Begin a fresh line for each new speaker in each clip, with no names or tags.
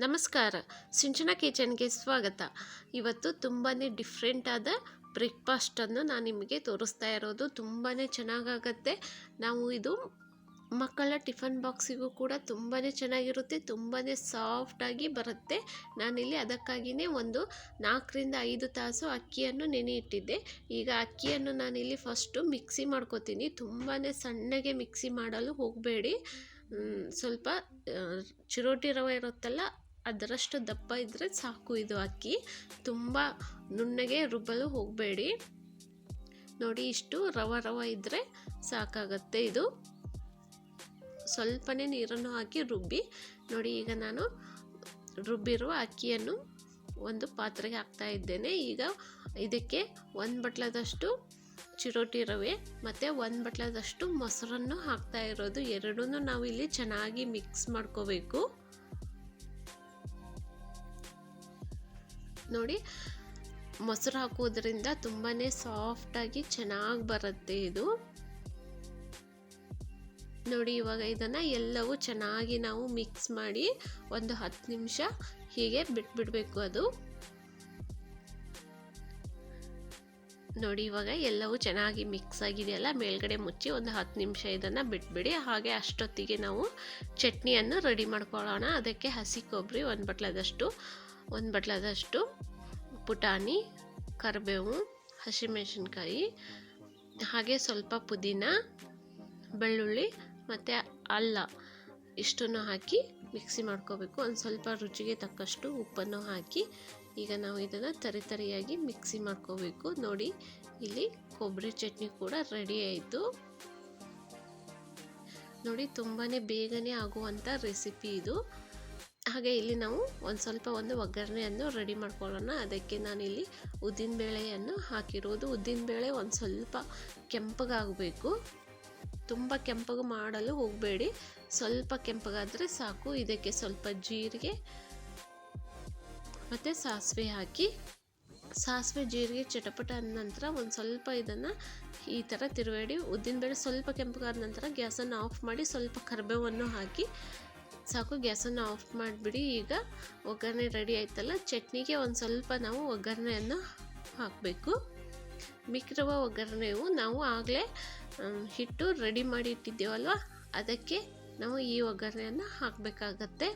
ನಮಸ್ಕಾರ. ಸಿಂಚನ ಕಿಚನ್ಗೆ ಸ್ವಾಗತ. ಇವತ್ತು ತುಂಬಾ ಡಿಫ್ರೆಂಟಾದ ಬ್ರೇಕ್ಫಾಸ್ಟನ್ನು ನಾನು ನಿಮಗೆ ತೋರಿಸ್ತಾ ಇರೋದು. ತುಂಬಾ ಚೆನ್ನಾಗಾಗತ್ತೆ. ನಾವು ಇದು ಮಕ್ಕಳ ಟಿಫನ್ ಬಾಕ್ಸಿಗೂ ಕೂಡ ತುಂಬಾ ಚೆನ್ನಾಗಿರುತ್ತೆ. ತುಂಬಾ ಸಾಫ್ಟಾಗಿ ಬರುತ್ತೆ. ನಾನಿಲ್ಲಿ ಅದಕ್ಕಾಗಿಯೇ ಒಂದು ನಾಲ್ಕರಿಂದ ಐದು ತಾಸು ಅಕ್ಕಿಯನ್ನು ನೆನೆ ಇಟ್ಟಿದ್ದೆ ಈಗ ಅಕ್ಕಿಯನ್ನು ನಾನಿಲ್ಲಿ ಫಸ್ಟು ಮಿಕ್ಸಿ ಮಾಡ್ಕೋತೀನಿ. ತುಂಬಾ ಸಣ್ಣಗೆ ಮಿಕ್ಸಿ ಮಾಡಲು ಹೋಗಬೇಡಿ. ಸ್ವಲ್ಪ ಚಿರೋಟಿ ರವೆ ಇರುತ್ತಲ್ಲ ಅದರಷ್ಟು ದಪ್ಪ ಇದ್ದರೆ ಸಾಕು ಇದು ಅಕ್ಕಿ. ತುಂಬ ನುಣ್ಣಗೆ ರುಬ್ಬಲು ಹೋಗಬೇಡಿ. ನೋಡಿ, ಇಷ್ಟು ರವ ರವ ಇದ್ದರೆ ಸಾಕಾಗತ್ತೆ ಇದು. ಸ್ವಲ್ಪನೇ ನೀರನ್ನು ಹಾಕಿ ರುಬ್ಬಿ. ನೋಡಿ, ಈಗ ನಾನು ರುಬ್ಬಿರುವ ಅಕ್ಕಿಯನ್ನು ಒಂದು ಪಾತ್ರೆಗೆ ಹಾಕ್ತಾ ಇದ್ದೇನೆ. ಈಗ ಇದಕ್ಕೆ ಒಂದು ಬಟ್ಲದಷ್ಟು ಚಿರೋಟಿ ರವೆ ಮತ್ತು ಒಂದು ಬಟ್ಲದಷ್ಟು ಮೊಸರನ್ನು ಹಾಕ್ತಾ ಇರೋದು. ಎರಡೂ ನಾವು ಇಲ್ಲಿ ಚೆನ್ನಾಗಿ ಮಿಕ್ಸ್ ಮಾಡ್ಕೋಬೇಕು. ನೋಡಿ, ಮೊಸರು ಹಾಕೋದ್ರಿಂದ ತುಂಬಾ ಸಾಫ್ಟಾಗಿ ಚೆನ್ನಾಗಿ ಬರುತ್ತೆ ಇದು. ನೋಡಿ, ಇವಾಗ ಇದನ್ನು ಎಲ್ಲವೂ ಚೆನ್ನಾಗಿ ನಾವು ಮಿಕ್ಸ್ ಮಾಡಿ ಒಂದು ಹತ್ತು ನಿಮಿಷ ಹೀಗೆ ಬಿಟ್ಬಿಡಬೇಕು ಅದು. ನೋಡಿ, ಇವಾಗ ಎಲ್ಲವೂ ಚೆನ್ನಾಗಿ ಮಿಕ್ಸ್ ಆಗಿದೆಯಲ್ಲ ಮೇಲ್ಗಡೆ ಮುಚ್ಚಿ ಒಂದು ಹತ್ತು ನಿಮಿಷ ಇದನ್ನು ಬಿಟ್ಬಿಡಿ. ಹಾಗೆ ಅಷ್ಟೊತ್ತಿಗೆ ನಾವು ಚಟ್ನಿಯನ್ನು ರೆಡಿ ಮಾಡ್ಕೊಳ್ಳೋಣ. ಅದಕ್ಕೆ ಹಸಿ ಕೊಬ್ಬರಿ, ಒಂದು ಬಟ್ಲದಷ್ಟು ಒಂದು ಬಟ್ಲದಷ್ಟು ಪುಟಾಣಿ, ಕರಿಬೇವು, ಹಸಿಮೆಣಸಿನ್ಕಾಯಿ, ಹಾಗೆ ಸ್ವಲ್ಪ ಪುದೀನ, ಬೆಳ್ಳುಳ್ಳಿ ಮತ್ತು ಅಲ್ಲ ಇಷ್ಟನ್ನು ಹಾಕಿ ಮಿಕ್ಸಿ ಮಾಡ್ಕೋಬೇಕು. ಒಂದು ಸ್ವಲ್ಪ ರುಚಿಗೆ ತಕ್ಕಷ್ಟು ಉಪ್ಪನ್ನು ಹಾಕಿ ಈಗ ನಾವು ಇದನ್ನು ತರಿ ತರಿಯಾಗಿ ಮಿಕ್ಸಿ ಮಾಡ್ಕೋಬೇಕು. ನೋಡಿ, ಇಲ್ಲಿ ಕೊಬ್ಬರಿ ಚಟ್ನಿ ಕೂಡ ರೆಡಿ ಆಯಿತು. ನೋಡಿ ತುಂಬಾ ಬೇಗನೆ ಆಗುವಂಥ ರೆಸಿಪಿ ಇದು. ಹಾಗೆ ಇಲ್ಲಿ ನಾವು ಒಂದು ಸ್ವಲ್ಪ ಒಂದು ಒಗ್ಗರಣೆಯನ್ನು ರೆಡಿ ಮಾಡ್ಕೊಳ್ಳೋಣ. ಅದಕ್ಕೆ ನಾನಿಲ್ಲಿ ಉದ್ದಿನಬೇಳೆಯನ್ನು ಹಾಕಿರೋದು. ಉದ್ದಿನಬೇಳೆ ಒಂದು ಸ್ವಲ್ಪ ಕೆಂಪಗಾಗಬೇಕು. ತುಂಬ ಕೆಂಪಗೆ ಮಾಡಲು ಹೋಗಬೇಡಿ. ಸ್ವಲ್ಪ ಕೆಂಪಗಾದರೆ ಸಾಕು. ಇದಕ್ಕೆ ಸ್ವಲ್ಪ ಜೀರಿಗೆ ಮತ್ತು ಸಾಸಿವೆ ಹಾಕಿ. ಸಾಸಿವೆ, ಜೀರಿಗೆ, ಚಟಪಟ ಅಂದ ನಂತರ ಒಂದು ಸ್ವಲ್ಪ ಇದನ್ನು ಈ ಥರ ಉದ್ದಿನ ಬೇಳೆ ಸ್ವಲ್ಪ ಕೆಂಪಗಾದ ನಂತರ ಗ್ಯಾಸನ್ನು ಆಫ್ ಮಾಡಿ ಸ್ವಲ್ಪ ಕರಿಬೇವನ್ನು ಹಾಕಿ ಸಾಕು, ಗ್ಯಾಸನ್ನು ಆಫ್ ಮಾಡಿಬಿಡಿ. ಈಗ ಒಗ್ಗರಣೆ ರೆಡಿ ಆಯ್ತಲ್ಲ, ಚಟ್ನಿಗೆ ಒಂದು ಸ್ವಲ್ಪ ನಾವು ಒಗ್ಗರಣೆಯನ್ನು ಹಾಕಬೇಕು. ಮಿಕ್ಕಿರುವ ಒಗ್ಗರಣೆಯು ನಾವು ಆಗಲೇ ಹಿಟ್ಟು ರೆಡಿ ಮಾಡಿ ಇಟ್ಟಿದ್ದೇವಲ್ವ? ಅದಕ್ಕೆ ನಾವು ಈ ಒಗ್ಗರಣೆಯನ್ನು ಹಾಕಬೇಕಾಗತ್ತೆ.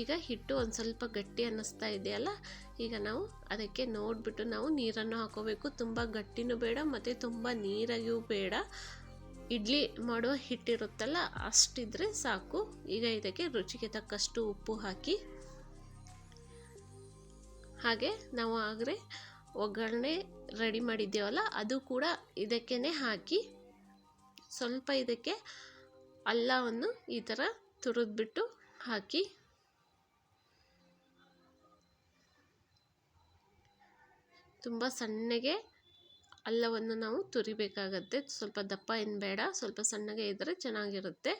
ಈಗ ಹಿಟ್ಟು ಒಂದು ಸ್ವಲ್ಪ ಗಟ್ಟಿ ಅನ್ನಿಸ್ತಾ ಇದೆಯಲ್ಲ, ಈಗ ನಾವು ಅದಕ್ಕೆ ನೋಡಿಬಿಟ್ಟು ನಾವು ನೀರನ್ನು ಹಾಕೋಬೇಕು. ತುಂಬ ಗಟ್ಟಿನೂ ಬೇಡ, ಮತ್ತು ತುಂಬ ನೀರಾಗಿಯೂ ಬೇಡ. ಇಡ್ಲಿ ಮಾಡುವ ಹಿಟ್ಟಿರುತ್ತಲ್ಲ ಅಷ್ಟಿದ್ರೆ ಸಾಕು. ಈಗ ಇದಕ್ಕೆ ರುಚಿಗೆ ತಕ್ಕಷ್ಟು ಉಪ್ಪು ಹಾಕಿ. ಹಾಗೆ ನಾವು ಆಗಲೇ ಒಗ್ಗರಣೆ ರೆಡಿ ಮಾಡಿದ್ದೇವಲ್ಲ, ಅದು ಕೂಡ ಇದಕ್ಕೇ ಹಾಕಿ. ಸ್ವಲ್ಪ ಇದಕ್ಕೆ ಅಲ್ಲವನ್ನು ಈ ಥರ ತುರಿದ್ಬಿಟ್ಟು ಹಾಕಿ. ತುಂಬ ಸಣ್ಣಗೆ ಅಲ್ಲವನ್ನು ನಾವು ತುರಿಬೇಕಾಗತ್ತೆ. ಸ್ವಲ್ಪ ದಪ್ಪ ಏನು ಬೇಡ, ಸ್ವಲ್ಪ ಸಣ್ಣಗೆ ಇದ್ದರೆ ಚೆನ್ನಾಗಿರುತ್ತೆ.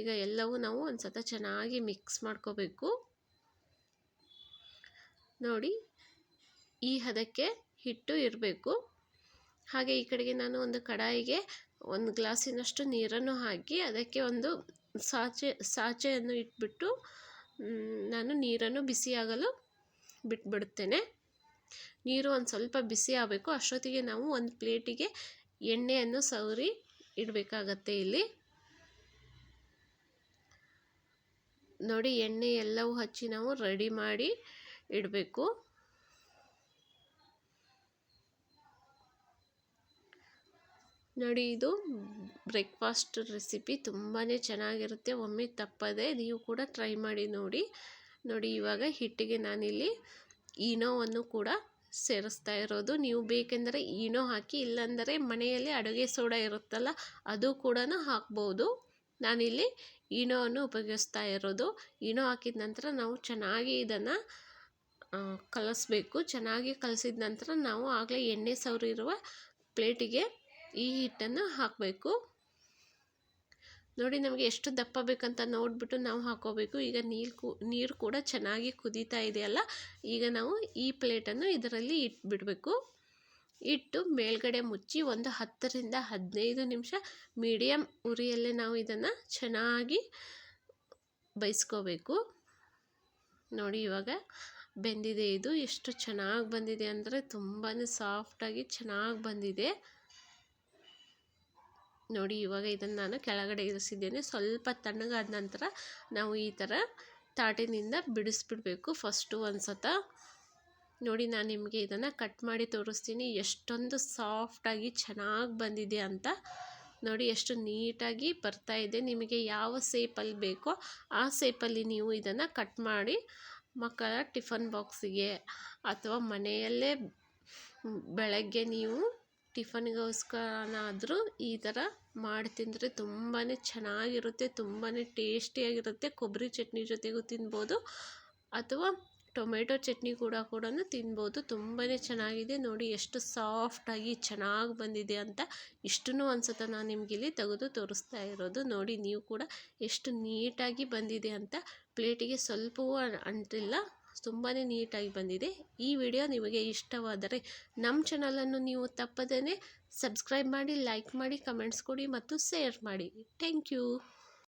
ಈಗ ಎಲ್ಲವೂ ನಾವು ಒಂದು ಸತ ಚೆನ್ನಾಗಿ ಮಿಕ್ಸ್ ಮಾಡ್ಕೋಬೇಕು. ನೋಡಿ, ಈ ಹದಕ್ಕೆ ಹಿಟ್ಟು ಇರಬೇಕು. ಹಾಗೆ ಈ ಕಡೆಗೆ ನಾನು ಒಂದು ಕಡಾಯಿಗೆ ಒಂದು ಗ್ಲಾಸಿನಷ್ಟು ನೀರನ್ನು ಹಾಕಿ ಅದಕ್ಕೆ ಒಂದು ಸಾಚೆ, ಸಾಚೆಯನ್ನು ಇಟ್ಬಿಟ್ಟು ನಾನು ನೀರನ್ನು ಬಿಸಿಯಾಗಲು ಬಿಟ್ಬಿಡುತ್ತೇನೆ ನೀರು ಒಂದು ಸ್ವಲ್ಪ ಬಿಸಿ ಆಗಬೇಕು. ಅಷ್ಟೊತ್ತಿಗೆ ನಾವು ಒಂದು ಪ್ಲೇಟಿಗೆ ಎಣ್ಣೆಯನ್ನು ಸವರಿ ಇಡಬೇಕಾಗತ್ತೆ ಇಲ್ಲಿ. ನೋಡಿ, ಎಣ್ಣೆ ಎಲ್ಲವೂ ಹಚ್ಚಿ ನಾವು ರೆಡಿ ಮಾಡಿ ಇಡಬೇಕು. ನೋಡಿ, ಇದು ಬ್ರೇಕ್ಫಾಸ್ಟ್ ರೆಸಿಪಿ ತುಂಬಾ ಚೆನ್ನಾಗಿರುತ್ತೆ. ಒಮ್ಮೆ ತಪ್ಪದೆ ನೀವು ಕೂಡ ಟ್ರೈ ಮಾಡಿ ನೋಡಿ. ನೋಡಿ, ಇವಾಗ ಹಿಟ್ಟಿಗೆ ನಾನಿಲ್ಲಿ ಈನೋವನ್ನು ಕೂಡ ಸೇರಿಸ್ತಾ ಇರೋದು. ನೀವು ಬೇಕೆಂದರೆ ಈನೋ ಹಾಕಿ, ಇಲ್ಲಾಂದರೆ ಮನೆಯಲ್ಲಿ ಅಡುಗೆ ಸೋಡಾ ಇರುತ್ತಲ್ಲ, ಅದು ಕೂಡ ಹಾಕ್ಬೋದು. ನಾನಿಲ್ಲಿ ಈನೋವನ್ನು ಉಪಯೋಗಿಸ್ತಾ ಇರೋದು. ಈನೋ ಹಾಕಿದ ನಂತರ ನಾವು ಚೆನ್ನಾಗಿ ಇದನ್ನು ಕಲಸಬೇಕು. ಚೆನ್ನಾಗಿ ಕಲಸಿದ ನಂತರ ನಾವು ಆಗಲೇ ಎಣ್ಣೆ ಸವರಿರುವ ಪ್ಲೇಟಿಗೆ ಈ ಹಿಟ್ಟನ್ನು ಹಾಕಬೇಕು. ನೋಡಿ ನಮಗೆ ಎಷ್ಟು ದಪ್ಪ ಬೇಕಂತ ನೋಡಿಬಿಟ್ಟು ನಾವು ಹಾಕೋಬೇಕು. ಈಗ ನೀರು ಕು, ನೀರು ಕೂಡ ಚೆನ್ನಾಗಿ ಕುದೀತಾ ಇದೆಯಲ್ಲ ಈಗ ನಾವು ಈ ಪ್ಲೇಟನ್ನು ಇದರಲ್ಲಿ ಇಟ್ಬಿಡಬೇಕು. ಇಟ್ಟು ಮೇಲ್ಗಡೆ ಮುಚ್ಚಿ ಒಂದು ಹತ್ತರಿಂದ ಹದಿನೈದು ನಿಮಿಷ ಮೀಡಿಯಮ್ ಉರಿಯಲ್ಲೇ ನಾವು ಇದನ್ನು ಚೆನ್ನಾಗಿ ಬೈಸ್ಕೋಬೇಕು ನೋಡಿ ಇವಾಗ ಬೆಂದಿದೆ ಇದು. ಎಷ್ಟು ಚೆನ್ನಾಗಿ ಬಂದಿದೆ ಅಂದರೆ ತುಂಬಾ ಸಾಫ್ಟಾಗಿ ಚೆನ್ನಾಗಿ ಬಂದಿದೆ. ನೋಡಿ, ಇವಾಗ ಇದನ್ನು ನಾನು ಕೆಳಗಡೆ ಇರಿಸಿದ್ದೇನೆ. ಸ್ವಲ್ಪ ತಣ್ಣಗಾದ ನಂತರ ನಾವು ಈ ಥರ ತಾಟಿನಿಂದ ಬಿಡಿಸ್ಬಿಡ್ಬೇಕು ಫಸ್ಟು ಒಂದು ಸತ. ನೋಡಿ, ನಾನು ನಿಮಗೆ ಇದನ್ನು ಕಟ್ ಮಾಡಿ ತೋರಿಸ್ತೀನಿ. ಎಷ್ಟೊಂದು ಸಾಫ್ಟಾಗಿ ಚೆನ್ನಾಗಿ ಬಂದಿದೆ ಅಂತ. ನೋಡಿ, ಎಷ್ಟು ನೀಟಾಗಿ ಬರ್ತಾ ಇದೆ. ನಿಮಗೆ ಯಾವ ಸೇಪಲ್ಲಿ ಬೇಕೋ ಆ ಸೇಪಲ್ಲಿ ನೀವು ಇದನ್ನು ಕಟ್ ಮಾಡಿ ಮಕ್ಕಳ ಟಿಫನ್ ಬಾಕ್ಸಿಗೆ ಅಥವಾ ಮನೆಯಲ್ಲೇ ಬೆಳಗ್ಗೆ ನೀವು ಟಿಫನ್ಗೋಸ್ಕರನಾದರೂ ಈ ಥರ ಮಾಡಿ ತಿಂದರೆ ತುಂಬಾ ಚೆನ್ನಾಗಿರುತ್ತೆ ತುಂಬಾ ಟೇಸ್ಟಿಯಾಗಿರುತ್ತೆ. ಕೊಬ್ಬರಿ ಚಟ್ನಿ ಜೊತೆಗೂ ತಿನ್ಬೋದು ಅಥವಾ ಟೊಮೆಟೊ ಚಟ್ನಿ ಕೂಡ ಕೂಡ ತಿನ್ಬೋದು. ತುಂಬಾ ಚೆನ್ನಾಗಿದೆ. ನೋಡಿ ಎಷ್ಟು ಸಾಫ್ಟಾಗಿ ಚೆನ್ನಾಗಿ ಬಂದಿದೆ ಅಂತ ಇಷ್ಟನ್ನು ಅನ್ಸುತ್ತೆ ನಾನು ನಿಮಗಿಲ್ಲಿ ತೆಗೆದು ತೋರಿಸ್ತಾ ಇರೋದು. ನೋಡಿ ನೀವು ಕೂಡ ಎಷ್ಟು ನೀಟಾಗಿ ಬಂದಿದೆ ಅಂತ ಪ್ಲೇಟಿಗೆ ಸ್ವಲ್ಪವೂ ಅಂಟಿಲ್ಲ. ತುಂಬಾ ನೀಟಾಗಿ ಬಂದಿದೆ. ಈ ವಿಡಿಯೋ ನಿಮಗೆ ಇಷ್ಟವಾದರೆ ನಮ್ಮ ಚಾನಲನ್ನು ನೀವು ತಪ್ಪದೇ ಸಬ್ಸ್ಕ್ರೈಬ್ ಮಾಡಿ, ಲೈಕ್ ಮಾಡಿ, ಕಮೆಂಟ್ಸ್ ಕೊಡಿ ಮತ್ತು ಶೇರ್ ಮಾಡಿ. Thank you.